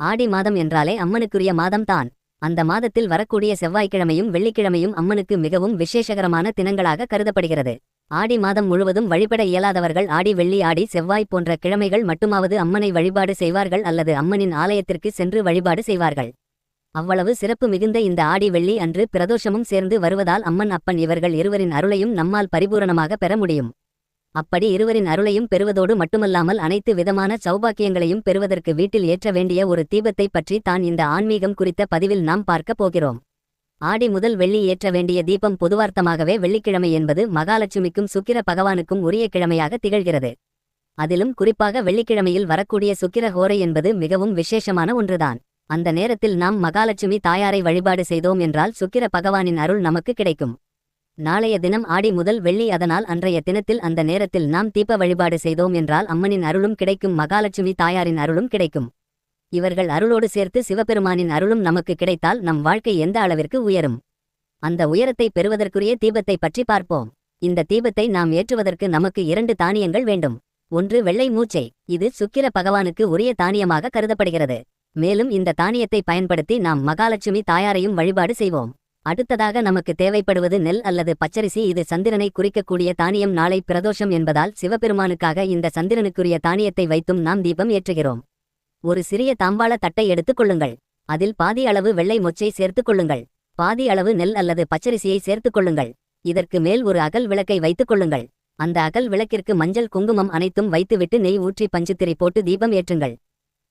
ஆடி மாதம் என்றாலே அம்மனுக்குரிய மாதம்தான் அந்த மாதத்தில் வரக்கூடிய செவ்வாய்க்கிழமையும் வெள்ளிக்கிழமையும் அம்மனுக்கு மிகவும் விசேஷகரமான தினங்களாக கருதப்படுகிறது. ஆடி மாதம் முழுவதும் வழிபட இயலாதவர்கள் ஆடி வெள்ளி ஆடி செவ்வாய் போன்ற கிழமைகள் மட்டுமாவது அம்மனை வழிபாடு செய்வார்கள் அல்லது அம்மனின் ஆலயத்திற்கு சென்று வழிபாடு செய்வார்கள். அவ்வளவு சிறப்பு மிகுந்த இந்த ஆடி வெள்ளி அன்று பிரதோஷமும் சேர்ந்து வருவதால் அம்மன் அப்பன் இவர்கள் இருவரின் அருளையும் நம்மால் பரிபூரணமாக பெற முடியும். அப்படி இருவரின் அருளையும் பெறுவதோடு மட்டுமல்லாமல் அனைத்து விதமான சௌபாக்கியங்களையும் பெறுவதற்கு வீட்டில் ஏற்ற வேண்டிய ஒரு தீபத்தை பற்றி தான் இந்த ஆன்மீகம் குறித்த பதிவில் நாம் பார்க்கப் போகிறோம். ஆடி முதல் வெள்ளி ஏற்ற வேண்டிய தீபம் பொதுவார்த்தமாகவே வெள்ளிக்கிழமை என்பது மகாலட்சுமிக்கும் சுக்கிர பகவானுக்கும் உரிய கிழமையாக திகழ்கிறது. அதிலும் குறிப்பாக வெள்ளிக்கிழமையில் வரக்கூடிய சுக்கிர ஹோரை என்பது மிகவும் விசேஷமான ஒன்றுதான். அந்த நேரத்தில் நாம் மகாலட்சுமி தாயாரை வழிபாடு செய்தோம் என்றால் சுக்கிர பகவானின் அருள் நமக்கு கிடைக்கும். நாளைய தினம் ஆடி முதல் வெள்ளி அதனால் அன்றைய தினத்தில் அந்த நேரத்தில் நாம் தீப வழிபாடு செய்தோம் என்றால் அம்மனின் அருளும் கிடைக்கும் மகாலட்சுமி தாயாரின் அருளும் கிடைக்கும். இவர்கள் அருளோடு சேர்த்து சிவபெருமானின் அருளும் நமக்கு கிடைத்தால் நம் வாழ்க்கை எந்த அளவிற்கு உயரும்? அந்த உயரத்தை பெறுவதற்குரிய தீபத்தை பற்றி பார்ப்போம். இந்த தீபத்தை நாம் ஏற்றுவதற்கு நமக்கு இரண்டு தானியங்கள் வேண்டும். ஒன்று வெள்ளை மூச்சை இது சுக்கிர பகவானுக்கு உரிய தானியமாக கருதப்படுகிறது. மேலும் இந்த தானியத்தை பயன்படுத்தி நாம் மகாலட்சுமி தாயாரையும் வழிபாடு செய்வோம். அடுத்ததாக நமக்கு தேவைப்படுவது நெல் அல்லது பச்சரிசி. இது சந்திரனை குறிக்கக்கூடிய தானியம் நாளை பிரதோஷம் என்பதால் சிவபெருமானுக்காக இந்த சந்திரனுக்குரிய தானியத்தை வைத்தும் நாம் தீபம் ஏற்றுகிறோம். ஒரு சிறிய தாம்பாள தட்டை எடுத்துக் கொள்ளுங்கள். அதில் பாதி அளவு வெள்ளை மொச்சை சேர்த்துக் கொள்ளுங்கள். பாதி அளவு நெல் அல்லது பச்சரிசியை சேர்த்துக் கொள்ளுங்கள். இதற்கு மேல் ஒரு அகல் விளக்கை வைத்துக் கொள்ளுங்கள். அந்த அகல் விளக்கிற்கு மஞ்சள் குங்குமம் அனைத்தும் வைத்துவிட்டு நெய் ஊற்றி பஞ்சுத்திரை போட்டு தீபம் ஏற்றுங்கள்.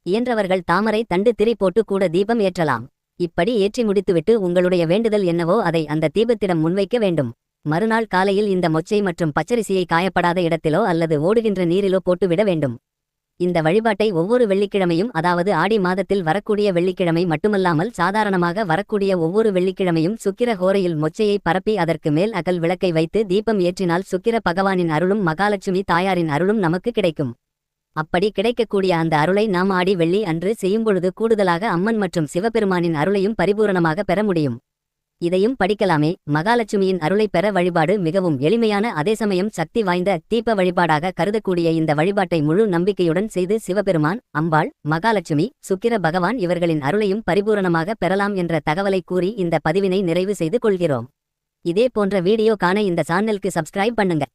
இயன்றவர்கள் தாமரை தண்டு திரி போட்டு கூட தீபம் ஏற்றலாம். இப்படி ஏற்றி முடித்துவிட்டு உங்களுடைய வேண்டுதல் என்னவோ அதை அந்த தீபத்திடம் முன்வைக்க வேண்டும். மறுநாள் காலையில் இந்த மொச்சை மற்றும் பச்சரிசியை காயப்படாத இடத்திலோ அல்லது ஓடுகின்ற நீரிலோ போட்டுவிட வேண்டும். இந்த வழிபாட்டை ஒவ்வொரு வெள்ளிக்கிழமையும் அதாவது ஆடி மாதத்தில் வரக்கூடிய வெள்ளிக்கிழமை மட்டுமல்லாமல் சாதாரணமாக வரக்கூடிய ஒவ்வொரு வெள்ளிக்கிழமையும் சுக்கிர ஹோரையில் மொச்சையை பரப்பி அதற்கு மேல் அகல் விளக்கை வைத்து தீபம் ஏற்றினால் சுக்கிர பகவானின் அருளும் மகாலட்சுமி தாயாரின் அருளும் நமக்கு கிடைக்கும். அப்படி கிடைக்கக்கூடிய அந்த அருளை நாம் ஆடி வெள்ளி அன்று செய்யும்பொழுது கூடுதலாக அம்மன் மற்றும் சிவபெருமானின் அருளையும் பரிபூரணமாக பெற முடியும். இதையும் படிக்கலாமே. மகாலட்சுமியின் அருளை பெற வழிபாடு மிகவும் எளிமையான அதே சமயம் சக்தி வாய்ந்த தீப வழிபாடாக கருதக்கூடிய இந்த வழிபாட்டை முழு நம்பிக்கையுடன் செய்து சிவபெருமான் அம்பாள் மகாலட்சுமி சுக்கிர பகவான் இவர்களின் அருளையும் பரிபூரணமாக பெறலாம் என்ற தகவலை கூறி இந்த பதிவினை நிறைவு செய்து கொள்கிறோம். இதே போன்ற வீடியோ காண இந்த சேனலுக்கு சப்ஸ்கிரைப் பண்ணுங்க.